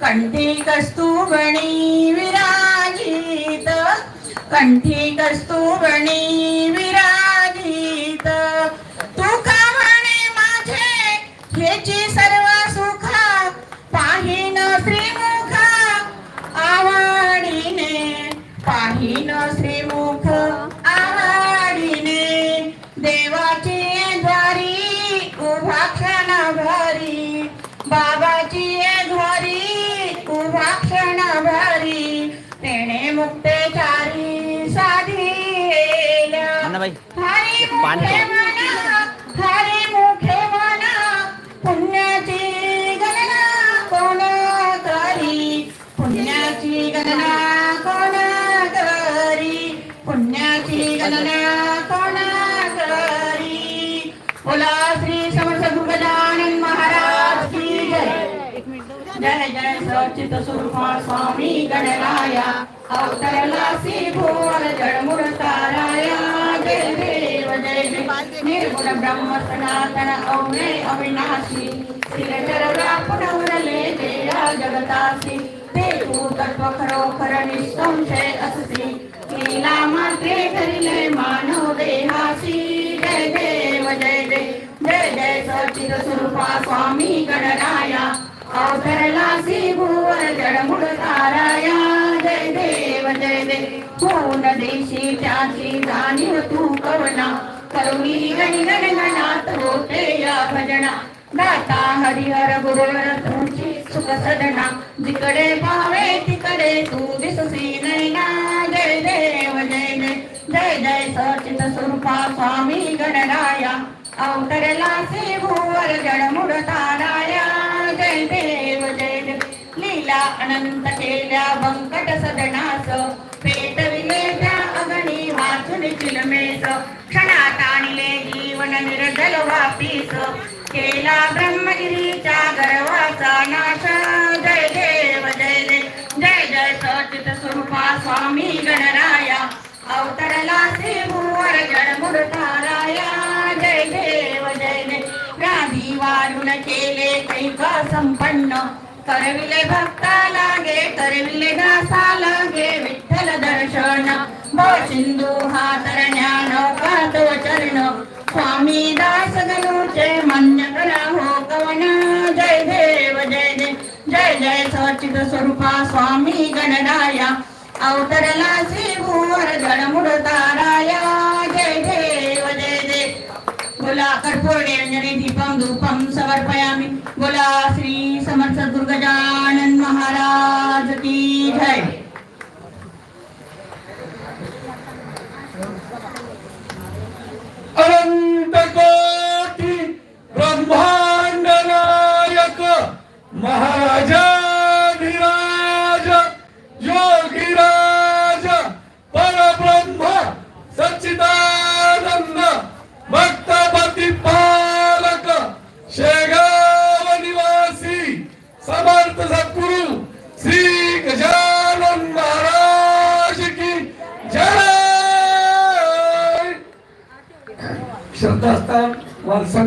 कंठी कस्तुभणी विराजित कंठी कस्तुभणी विराजित. तुका म्हणे माझे? हेची सर्व सुखा पाहिन श्रीमुख. आवडीने पाहिन श्रीमुख. आवडीने देवाची द्वारी उभा क्षण बाबाची मुक्तेचारी अण्णाबाई हरी पाणी मुखे ठेव. म्हणा हरी मुखे म्हणा पुण्याची गणना कोण करी? पुण्याची गणना कोण करी? पुण्याची गणना कोण करी? बोला श्री जय जय सचित स्वरूपा स्वामी गणराया अवतरला सी भुवन जडमुर ताराया जय देव जय जय निर्गुण ब्रह्म सनातन अवने अविनाशी। श्रीचर व्यापुन उरले देया जगतासी। ते तू तत्व खरोखर निसंशय अससी लीला मात्रे करिले मानव देहासी। जय देव जय जय जय जय सचित स्वरूपा स्वामी गणराया अवतरला श्री भुवन जडमुड ताराया. जय देव जय देव. होऊन देशी त्याची जाणीव तू कवना. करुणी गणी गण होते या भजना. दाता हरिहर गुरुवर तुझी सुख सदना. जिकडे पावे तिकडे तू दिससी नैना. जय देव जय जय जय जय सचित स्वरूपा स्वामी गणराया. अवतरला भुवर जडमुड ताराया. अनंत केल्या बंकट सदनास पेटविले त्या अगणी वाचून चिलमेस. क्षणात आणले जीवन निर्जल वापीस. केला ब्रह्मगिरीच्या गर्वाचा नाश. जय देव जय जय जय जय सचित स्वरूपा स्वामी गणराया. अवतरला श्री भुवर जडमुड जय देव जय जय राधी वारुण केले कैका संपन्न. करविले भक्ता लागे करविले घासा लागे विठ्ठल दर्शन. भो सिंधू हा तरण्या नौका चरण. स्वामी दास गणूचे मान्य करा हो कवन. जय देव जय दे जय जय सचित स्वरूपा स्वामी गणराया. अवतरला श्री भुवर जडमुड ताराया. चरणे दीपम धूपम समर्पयामि। बोला श्री समर्थ दुर्गजानन महाराज की जय। अनंत कोटी ब्रह्मांड नायक महाराजा समर्थ सद्गुरु श्री गजानन महाराज की जय। श्रद्धास्थान वारसा